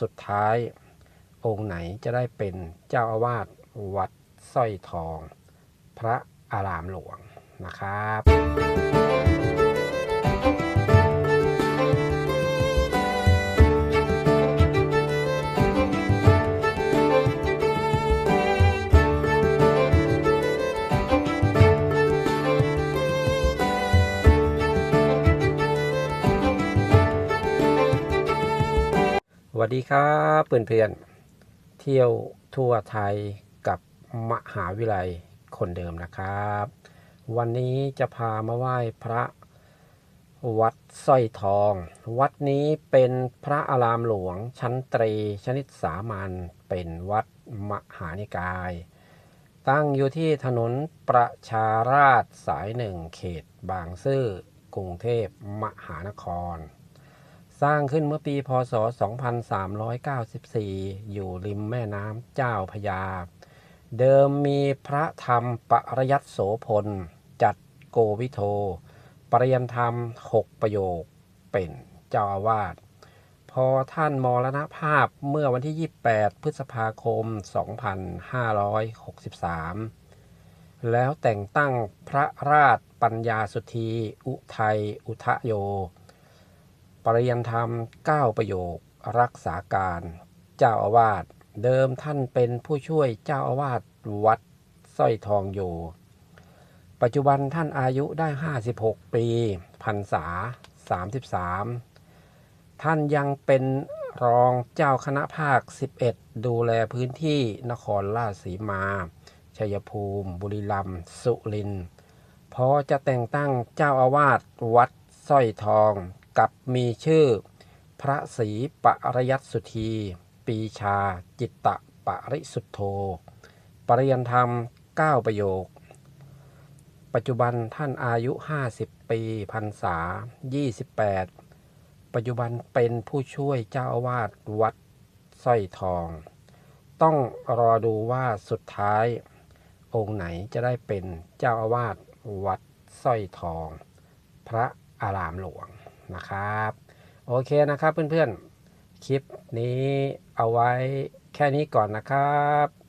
สุดท้าย องค์ไหนจะได้เป็นเจ้าอาวาสวัดสร้อยทอง พระอารามหลวงนะครับ วัสดีครับเพื่อนๆเที่ยวทั่วไทยกับมหาวิทยาลัยคนเดิมนะครับ วันนี้จะพามาไหว้พระวัดสร้อยทอง วัดนี้เป็นพระอารามหลวงชั้นตรีชนิดสามัญเป็นวัดมหานิกาย ตั้งอยู่ที่ถนนประชาราษสายหนึ่งเขตบางซื่อกรุงเทพมหานคร สร้างขึ้นเมื่อปีพศ 2394 อยู่ริมแม่น้ำเจ้าพยา เดิมมีพระธรรมปริยัตโสพล จัดโกวิโทปริยันธรรม6ประโยคเป็นเจ้าอาวาส พอท่านมรณภาพเมื่อวันที่ 28 พฤษภาคม 2563 แล้วแต่งตั้งพระราชปัญญาสุธีอุทัยอุทะโย ปริยันธรรม 9 ประโยค รักษาการ เจ้าอาวาส เดิมท่านเป็นผู้ช่วยเจ้าอาวาสวัดสร้อยทองอยู่ ปัจจุบันท่านอายุได้ 56 ปีพรรษา 33 ท่านยังเป็นรองเจ้าคณะภาค 11 ดูแลพื้นที่นครราชสีมา ชัยภูมิ บุรีรัมย์ สุรินทร์พอจะแต่งตั้งเจ้าอาวาสวัดสร้อยทอง กับมีชื่อ พระศรีปริยัตสุธี ปีชา จิตตะปริสุทโธปริยันธรรม 9 ประโยค ปัจจุบันท่านอายุ 50 ปีพรรษา 28 ปัจจุบันเป็นผู้ช่วยเจ้าอาวาสวัดสร้อยทอง ต้องรอดูว่าสุดท้าย องค์ไหนจะได้เป็นเจ้าอาวาสวัดสร้อยทอง พระอารามหลวง นะครับ โอเคนะครับเพื่อนๆ คลิปนี้เอาไว้แค่นี้ก่อนนะครับ